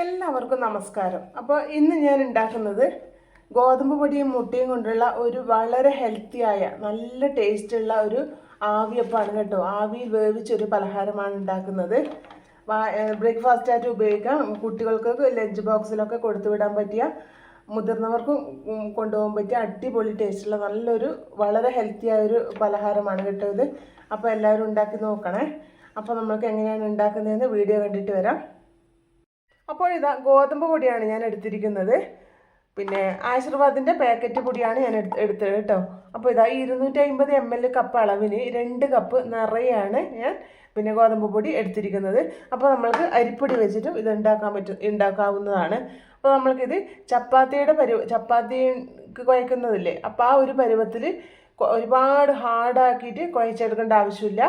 എല്ലാവർക്കും നമസ്കാരം. അപ്പോൾ ഇന്ന് ഞാൻ ഉണ്ടാക്കുന്നത് ഗോതമ്പ് പൊടിയും മുട്ടയും കൊണ്ടുള്ള ഒരു വളരെ ഹെൽത്തിയായ നല്ല ടേസ്റ്റുള്ള ഒരു ആവിയപ്പാണ് കേട്ടോ. ആവിയിൽ വേവിച്ചൊരു പലഹാരമാണ് ഉണ്ടാക്കുന്നത്. ബ്രേക്ക്ഫാസ്റ്റ് ആയിട്ട് ഉപയോഗിക്കാം. കുട്ടികൾക്ക് ലഞ്ച് ബോക്സിലൊക്കെ കൊടുത്തു വിടാൻ പറ്റിയ മുതിർന്നവർക്കും കൊണ്ടുപോകാൻ പറ്റിയ അടിപൊളി ടേസ്റ്റുള്ള നല്ലൊരു വളരെ ഹെൽത്തിയായ ഒരു പലഹാരമാണ് കേട്ടോ ഇത്. അപ്പോൾ എല്ലാവരും ഉണ്ടാക്കി നോക്കണേ. അപ്പോൾ നമ്മൾക്ക് എങ്ങനെയാണ് ഉണ്ടാക്കുന്നതെന്ന് വീഡിയോ കണ്ടിട്ട് വരാം. അപ്പോൾ ഇതാ ഗോതമ്പ് പൊടിയാണ് ഞാൻ എടുത്തിരിക്കുന്നത്. പിന്നെ ആശീർവാദിന്റെ പാക്കറ്റ് പൊടിയാണ് ഞാൻ എടുത്ത് എടുത്തത് കേട്ടോ. അപ്പോൾ ഇതാ ഇരുന്നൂറ്റി അമ്പത് എം എൽ കപ്പ് അളവിന് രണ്ട് കപ്പ് നിറയാണ് ഞാൻ പിന്നെ ഗോതമ്പ് പൊടി എടുത്തിരിക്കുന്നത്. അപ്പോൾ നമ്മൾക്ക് അരിപ്പൊടി വെച്ചിട്ടും ഇത് ഉണ്ടാക്കാൻ പറ്റും ഉണ്ടാക്കാവുന്നതാണ്. അപ്പോൾ നമ്മൾക്കിത് ചപ്പാത്തിയുടെ പരുവ ചപ്പാത്തിക്ക് കുഴക്കുന്നതില്ലേ അപ്പോൾ ആ ഒരു പരുവത്തിൽ ഒരുപാട് ഹാർഡാക്കിയിട്ട് കുഴച്ചെടുക്കേണ്ട ആവശ്യമില്ല.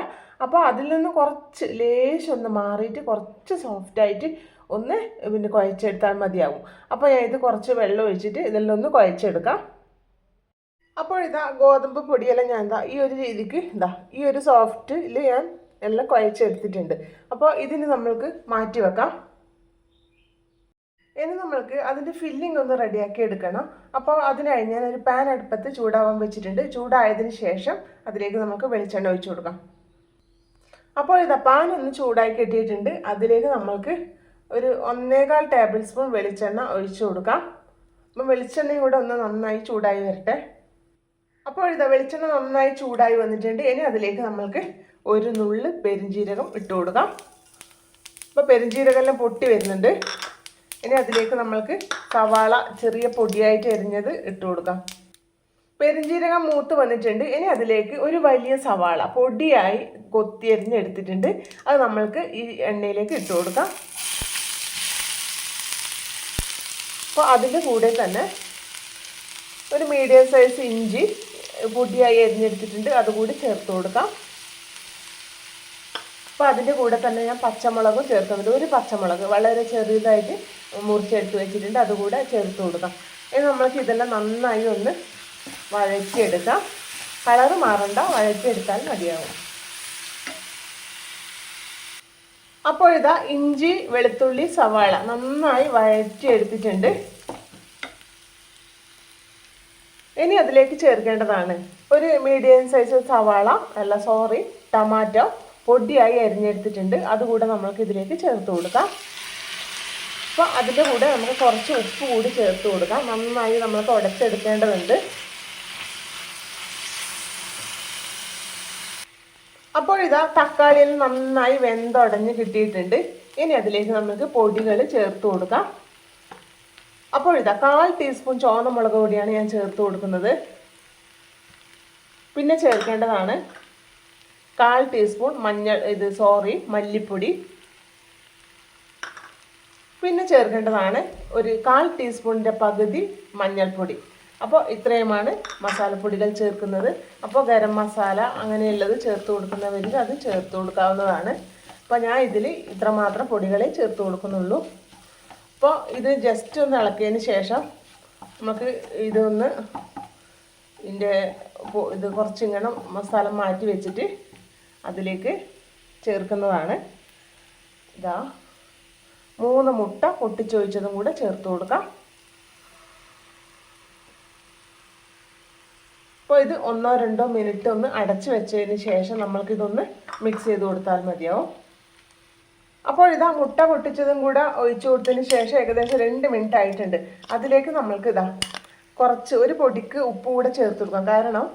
അപ്പോൾ അതിൽ നിന്ന് കുറച്ച് ലേശം ഒന്ന് മാറിയിട്ട് കുറച്ച് സോഫ്റ്റായിട്ട് ഒന്ന് പിന്നെ കുഴച്ചെടുത്താൽ മതിയാവും. അപ്പോൾ ഇത് കുറച്ച് വെള്ളം ഒഴിച്ചിട്ട് ഇതെല്ലാം ഒന്ന് കുഴച്ചെടുക്കാം. അപ്പോൾ ഇതാ ഗോതമ്പ് പൊടിയെല്ലാം ഞാൻ എന്താ ഈ ഒരു രീതിക്ക് ഇതാ ഈ ഒരു സോഫ്റ്റിൽ ഞാൻ എല്ലാം കുഴച്ചെടുത്തിട്ടുണ്ട്. അപ്പോൾ ഇതിന് നമ്മൾക്ക് മാറ്റി വെക്കാം. ഇനി നമ്മൾക്ക് അതിന്റെ ഫില്ലിംഗ് ഒന്ന് റെഡിയാക്കി എടുക്കണം. അപ്പോൾ അതിനായി ഞാൻ ഒരു പാൻ അടുപ്പത്ത് ചൂടാവാൻ വെച്ചിട്ടുണ്ട്. ചൂടായതിന് ശേഷം അതിലേക്ക് നമുക്ക് വെളിച്ചെണ്ണ ഒഴിച്ചു കൊടുക്കാം. അപ്പോൾ ഇതാ പാൻ ഒന്ന് ചൂടായി കെട്ടിയിട്ടുണ്ട്. അതിലേക്ക് നമ്മൾക്ക് ഒരു ഒന്നേകാൽ ടേബിൾ സ്പൂൺ വെളിച്ചെണ്ണ ഒഴിച്ചു കൊടുക്കാം. അപ്പം വെളിച്ചെണ്ണയും കൂടെ ഒന്ന് നന്നായി ചൂടായി വരട്ടെ. അപ്പോൾ ഇതാ വെളിച്ചെണ്ണ നന്നായി ചൂടായി വന്നിട്ടുണ്ട്. ഇനി അതിലേക്ക് നമ്മൾക്ക് ഒരു നുള്ള് പെരിഞ്ജീരകം ഇട്ട് കൊടുക്കാം. അപ്പോൾ പെരിഞ്ജീരകമെല്ലാം പൊട്ടി വരുന്നുണ്ട്. ഇനി അതിലേക്ക് നമ്മൾക്ക് സവാള ചെറിയ പൊടിയായിട്ട് എരിഞ്ഞത് ഇട്ട് കൊടുക്കാം. പെരിഞ്ജീരകം മൂത്ത് വന്നിട്ടുണ്ട്. ഇനി അതിലേക്ക് ഒരു വലിയ സവാള പൊടിയായി കൊത്തിയരിഞ്ഞെടുത്തിട്ടുണ്ട് അത് നമ്മൾക്ക് ഈ എണ്ണയിലേക്ക് ഇട്ട് കൊടുക്കാം. അപ്പോൾ അതിന്റെ കൂടെ തന്നെ ഒരു മീഡിയം സൈസ് ഇഞ്ചി പൊടിയായി എരിഞ്ഞെടുത്തിട്ടുണ്ട് അതുകൂടി ചേർത്ത് കൊടുക്കാം. അപ്പോൾ അതിന്റെ കൂടെ തന്നെ ഞാൻ പച്ചമുളകും ചേർക്കുന്നുണ്ട് ഒരു പച്ചമുളക് വളരെ ചെറുതായിട്ട് മുറിച്ചെടുത്ത് വെച്ചിട്ടുണ്ട്. അതുകൂടെ ചേർത്ത് കൊടുക്കാം. ഇനി നമ്മൾക്ക് ഇതെല്ലാം നന്നായി ഒന്ന് വഴറ്റിയെടുക്കാം. കളറ് മാറണ്ട. വഴറ്റിയെടുത്താൽ മതിയാവും. അപ്പോൾ ഇതാ ഇഞ്ചി വെളുത്തുള്ളി സവാള നന്നായി വഴറ്റിയെടുത്തിട്ടുണ്ട്. ഇനി അതിലേക്ക് ചേർക്കേണ്ടതാണ്. ഒരു മീഡിയം സൈസ് സവാള അല്ല സോറി ടമാറ്റോ പൊടിയായി അരിഞ്ഞെടുത്തിട്ടുണ്ട്. അതുകൂടെ നമ്മൾക്ക് ഇതിലേക്ക് ചേർത്ത് കൊടുക്കാം. അപ്പോൾ അതിന്റെ കൂടെ നമുക്ക് കുറച്ച് ഉപ്പ് കൂടി ചേർത്ത് കൊടുക്കാം. നന്നായി നമ്മൾ തുടച്ചെടുക്കേണ്ടതുണ്ട്. അപ്പോൾ ഇതാ തക്കാളിയിൽ നന്നായി വെന്തുടഞ്ഞ് കിട്ടിയിട്ടുണ്ട്. ഇനി അതിലേക്ക് നമുക്ക് പൊടികൾ ചേർത്ത് കൊടുക്കാം. അപ്പോൾ ഇതാ കാൽ ടീസ്പൂൺ ചുവന്ന മുളക് പൊടിയാണ് ഞാൻ ചേർത്ത് കൊടുക്കുന്നത്. പിന്നെ ചേർക്കേണ്ടതാണ് കാൽ ടീസ്പൂൺ മഞ്ഞൾ ഇത് സോറി മല്ലിപ്പൊടി. പിന്നെ ചേർക്കേണ്ടതാണ് ഒരു കാൽ ടീസ്പൂണിന്റെ പകുതി മഞ്ഞൾപ്പൊടി. അപ്പോൾ ഇത്രയുമാണ് മസാലപ്പൊടികൾ ചേർക്കുന്നത്. അപ്പോൾ ഗരം മസാല അങ്ങനെയുള്ളത് ചേർത്ത് കൊടുക്കുന്നവരിൽ അത് ചേർത്ത് കൊടുക്കാവുന്നതാണ്. അപ്പോൾ ഞാൻ ഇതിൽ ഇത്രമാത്രം പൊടികളെ ചേർത്ത് കൊടുക്കുന്നുള്ളൂ. അപ്പോൾ ഇത് ജസ്റ്റ് ഒന്ന് ഇളക്കിയതിന് ശേഷം നമുക്ക് ഇതൊന്ന് ഇതിന്റെ ഇത് കുറച്ചിങ്ങനെ മസാല മാറ്റി വെച്ചിട്ട് അതിലേക്ക് ചേർക്കുന്നതാണ്. ഇതാ മൂന്ന് മുട്ട പൊട്ടിച്ചൊഴിച്ചതും കൂടെ ചേർത്ത് കൊടുക്കാം. അപ്പോൾ ഇത് ഒന്നോ രണ്ടോ മിനിറ്റ് ഒന്ന് അടച്ചു വെച്ചതിന് ശേഷം നമ്മൾക്കിതൊന്ന് മിക്സ് ചെയ്ത് കൊടുത്താൽ മതിയാവും. അപ്പോൾ ഇതാ മുട്ട പൊട്ടിച്ചതും കൂടെ ഒഴിച്ചു കൊടുത്തതിന് ശേഷം ഏകദേശം രണ്ട് മിനിറ്റ് ആയിട്ടുണ്ട്. അതിലേക്ക് നമ്മൾക്ക് ഇതാ കുറച്ച് ഒരു പൊടിക്ക് ഉപ്പ് കൂടെ ചേർത്ത് കൊടുക്കാം. കാരണം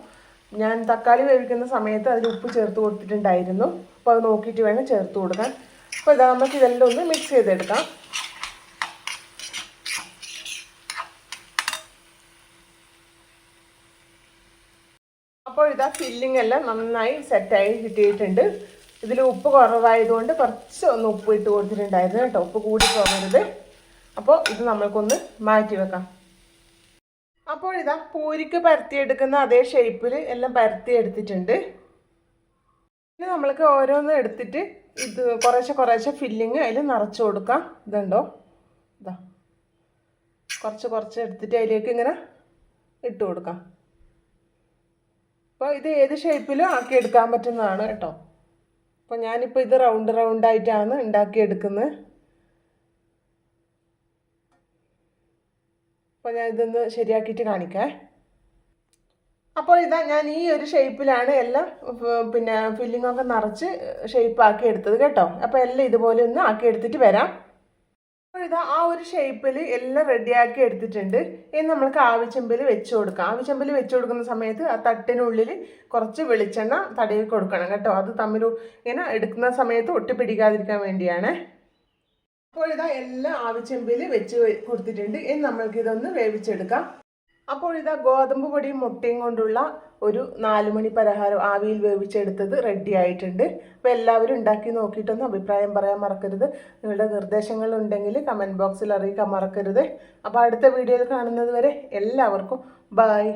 ഞാൻ തക്കാളി വേവിക്കുന്ന സമയത്ത് അതിൽ ഉപ്പ് ചേർത്ത് കൊടുത്തിട്ടുണ്ടായിരുന്നു. അപ്പോൾ അത് നോക്കിയിട്ട് വേണം ചേർത്ത് കൊടുക്കാൻ. അപ്പോൾ ഇതാ നമുക്ക് ഇതെല്ലാം ഒന്ന് മിക്സ് ചെയ്തെടുക്കാം അപ്പോൾ ഇതാ ഫില്ലിംഗ് എല്ലാം നന്നായി സെറ്റായി കിട്ടിയിട്ടുണ്ട്. ഇതിൽ ഉപ്പ് കുറവായതുകൊണ്ട് കുറച്ച് ഒന്ന് ഉപ്പ് ഇട്ട് കൊടുത്തിട്ടുണ്ടായിരുന്നു കേട്ടോ. ഉപ്പ് കൂടി പോകരുത്. അപ്പോൾ ഇത് നമ്മൾക്കൊന്ന് മാറ്റി വെക്കാം. അപ്പോൾ ഇതാ പൂരിക്ക് പരത്തിയെടുക്കുന്ന അതേ ഷേപ്പിൽ എല്ലാം പരത്തി എടുത്തിട്ടുണ്ട്. ഇനി നമ്മൾക്ക് ഓരോന്ന് എടുത്തിട്ട് ഇത് കുറേശ്ശെ കുറേശ്ശെ ഫില്ലിങ് അതിൽ നിറച്ച് കൊടുക്കാം. ഇതുണ്ടോ? ഇതാ. കുറച്ച് കുറച്ച് എടുത്തിട്ട് അതിലേക്ക് ഇങ്ങനെ ഇട്ട് കൊടുക്കാം. അപ്പോൾ ഇത് ഏത് ഷേപ്പിലും ആക്കി എടുക്കാൻ പറ്റുന്നതാണ് കേട്ടോ. അപ്പോൾ ഞാനിപ്പോൾ ഇത് റൗണ്ട് റൗണ്ടായിട്ടാണ് ഉണ്ടാക്കിയെടുക്കുന്നത്. അപ്പോൾ ഞാൻ ഇതൊന്ന് ശരിയാക്കിയിട്ട് കാണിക്കാം. അപ്പോൾ ഇതാ ഞാൻ ഈ ഒരു ഷേപ്പിലാണ് എല്ലാം പിന്നെ ഫില്ലിങ്ങൊക്കെ നിറച്ച് ഷേപ്പ് ആക്കി എടുത്തത് കേട്ടോ. അപ്പോൾ എല്ലാം ഇതുപോലെ ഒന്ന് ആക്കി എടുത്തിട്ട് വരാം. അപ്പോൾ ഇതാ ആ ഒരു ഷേപ്പിൽ എല്ലാം റെഡിയാക്കി എടുത്തിട്ടുണ്ട്. ഇനി നമ്മൾക്ക് ആവിച്ചെമ്പിൽ വെച്ച് കൊടുക്കാം. ആവിച്ചെമ്പിൽ വെച്ച് കൊടുക്കുന്ന സമയത്ത് ആ തട്ടിനുള്ളിൽ കുറച്ച് വെളിച്ചെണ്ണ തടവി കൊടുക്കണം കേട്ടോ. അത് തമ്മിൽ ഇങ്ങനെ എടുക്കുന്ന സമയത്ത് ഒട്ടിപ്പിടിക്കാതിരിക്കാൻ വേണ്ടിയാണ്. അപ്പോൾ ഇതാ എല്ലാം ആവിച്ചെമ്പിൽ വെച്ച് കൊടുത്തിട്ടുണ്ട്. ഇനി നമ്മൾക്ക് ഇതൊന്ന് വേവിച്ചെടുക്കാം. അപ്പോൾ ഇതാ ഗോതമ്പ് പൊടിയും മുട്ടയും കൊണ്ടുള്ള ഒരു നാലുമണി പലഹാരം ആവിയിൽ വേവിച്ചെടുത്തത് റെഡി ആയിട്ടുണ്ട്. അപ്പോൾ എല്ലാവരും ഉണ്ടാക്കി നോക്കിയിട്ടൊന്ന് അഭിപ്രായം പറയാൻ മറക്കരുത്. നിങ്ങളുടെ നിർദ്ദേശങ്ങൾ ഉണ്ടെങ്കിൽ കമന്റ് ബോക്സിൽ അറിയിക്കാൻ മറക്കരുത്. അപ്പോൾ അടുത്ത വീഡിയോയിൽ കാണുന്നത് വരെ എല്ലാവർക്കും ബായ്